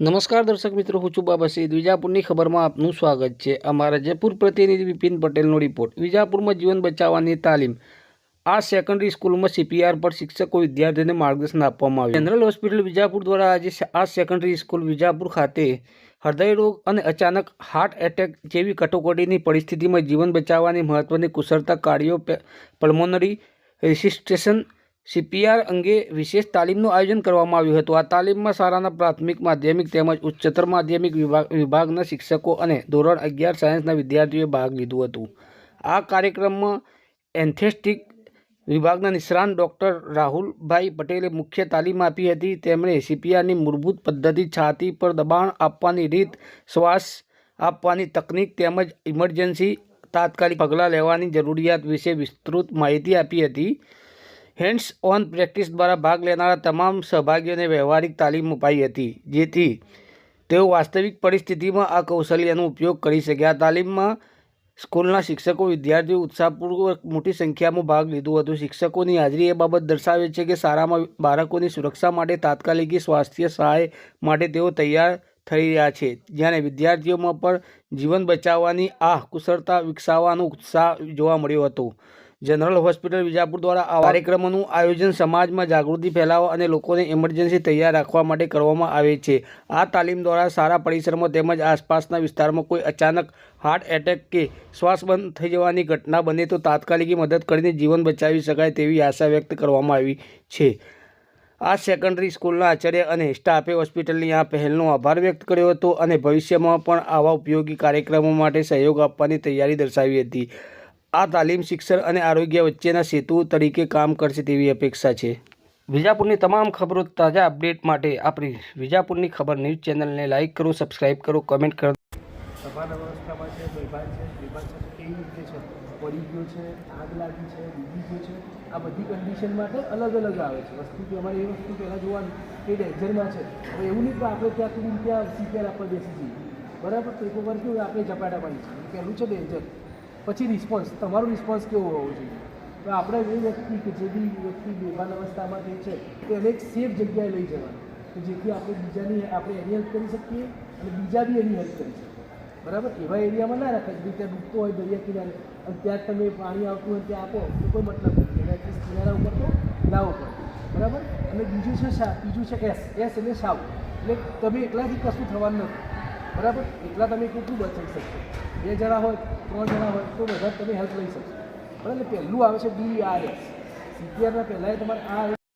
નમસ્કાર દર્શક મિત્રો, હું છું બાબા સઈદ. વિજાપુરની ખબરમાં આપનું સ્વાગત છે. અમારા જયપુર પ્રતિનિધિ વિપિન પટેલનો રિપોર્ટ વિજાપુરમાં જીવન બચાવવાની તાલીમ. આ સેકન્ડરી સ્કૂલમાં સીપીઆર પર શિક્ષકો, વિદ્યાર્થીઓને માર્ગદર્શન આપવામાં આવ્યું. જનરલ હોસ્પિટલ વિજાપુર દ્વારા આજે આ સેકન્ડરી સ્કૂલ વિજાપુર ખાતે હૃદયરોગ અને અચાનક હાર્ટ એટેક જેવી કટોકટીની પરિસ્થિતિમાં જીવન બચાવવાની મહત્વની કુશળતા કાર્ડિયો પલ્મોનરી રેસિસ્ટેશન સીપીઆર અંગે વિશેષ તાલીમનું આયોજન કરવામાં આવ્યું હતું. આ તાલીમમાં શાળાના પ્રાથમિક માધ્યમિક તેમજ ઉચ્ચતર માધ્યમિક વિભાગ, વિભાગના શિક્ષકો અને ધોરણ અગિયાર સાયન્સના વિદ્યાર્થીઓએ ભાગ લીધું હતું. આ કાર્યક્રમમાં એન્થેસ્ટિક વિભાગના નિષ્ણાંત ડૉક્ટર રાહુલભાઈ પટેલે મુખ્ય તાલીમ આપી હતી. તેમણે સીપીઆરની મૂળભૂત પદ્ધતિ છાતી પર દબાણ આપવાની રીત, શ્વાસ આપવાની તકનીક તેમજ ઇમરજન્સી તાત્કાલિક પગલાં લેવાની જરૂરિયાત વિશે વિસ્તૃત માહિતી આપી હતી. હેન્ડ્સ ઓન પ્રેક્ટિસ દ્વારા ભાગ લેનારા તમામ સહભાગીઓને વ્યવહારિક તાલીમ અપાઈ હતી, જેથી તેઓ વાસ્તવિક પરિસ્થિતિમાં આ કૌશલ્યનો ઉપયોગ કરી શક્યા. તાલીમમાં સ્કૂલના શિક્ષકો વિદ્યાર્થીઓ ઉત્સાહપૂર્વક મોટી સંખ્યામાં ભાગ લીધું હતું. શિક્ષકોની હાજરી એ બાબત દર્શાવે છે કે શાળામાં બાળકોની સુરક્ષા માટે તાત્કાલિક સ્વાસ્થ્ય સહાય માટે તેઓ તૈયાર થઈ રહ્યા છે, જ્યારે વિદ્યાર્થીઓમાં પણ જીવન બચાવવાની આ કુશળતા વિકસાવવાનો ઉત્સાહ જોવા મળ્યો હતો. જનરલ હોસ્પિટલ વિજાપુર દ્વારા આ કાર્યક્રમોનું આયોજન સમાજમાં જાગૃતિ ફેલાવવા અને લોકોને ઇમરજન્સી તૈયાર રાખવા માટે કરવામાં આવે છે. આ તાલીમ દ્વારા સારા પરિસરમાં તેમજ આસપાસના વિસ્તારમાં કોઈ અચાનક હાર્ટ એટેક કે શ્વાસ બંધ થઈ જવાની ઘટના બને તો તાત્કાલિક મદદ કરીને જીવન બચાવી શકાય તેવી આશા વ્યક્ત કરવામાં આવી છે. આ સેકન્ડરી સ્કૂલના આચાર્ય અને સ્ટાફે હોસ્પિટલની આ પહેલનો આભાર વ્યક્ત કર્યો હતો અને ભવિષ્યમાં પણ આવા ઉપયોગી કાર્યક્રમો માટે સહયોગ આપવાની તૈયારી દર્શાવી હતી. આ તાલીમ શિક્ષણ અને આરોગ્ય વચ્ચેના સેતુ તરીકે કામ કરશે તેવી અપેક્ષા છે. વિજાપુરની તમામ ખબરો તાજા અપડેટ માટે આપણી વિજાપુરની ખબર ન્યૂઝ ચેનલને લાઇક કરો, સબસ્ક્રાઇબ કરો, કમેન્ટ કરો. અલગ અલગ હવે એવું આપણે બરાબર? તો એક વખત કેવું આપણે ઝપાટા પાડી છે. પહેલું છે ડેન્જર પછી રિસ્પોન્સ તમારો રિસ્પોન્સ કેવો હોવો જોઈએ? તો આપણે એ વ્યક્તિ કે જે બી વ્યક્તિ બેભાન અવસ્થામાં જે છે, તો એને એક સેફ જગ્યાએ લઈ જવાનું. જેથી આપણે બીજાની આપણે એની હેલ્પ કરી શકીએ અને બીજા બી એની હેલ્પ કરી શકીએ. બરાબર? એવા એરિયામાં ના રાખે જે ત્યાં ડૂબતો હોય દરિયા કિનારે, અને ત્યાં તમે પાણી આવતું હોય ત્યાં આપો, તો કોઈ મતલબ નથી. એને એટલીસ્ટ કિનારા ઉપર તો લાવવો પડે. બરાબર? અને બીજું છે? બીજું છે એસ એસ એટલે સાવ. એટલે તમે એકલાથી કશું થવાનું નથી. બરાબર? એકલા તમે કેટલું બચાવી શકશો. બે જણા હોય, ત્રણ જણા હોય, તો બધા તમે હેલ્પ લઈ શકશો. બરાબર? પહેલું આવે છે ડીઆરએસ આર એસ સીપીઆરના પહેલાં તમારે આ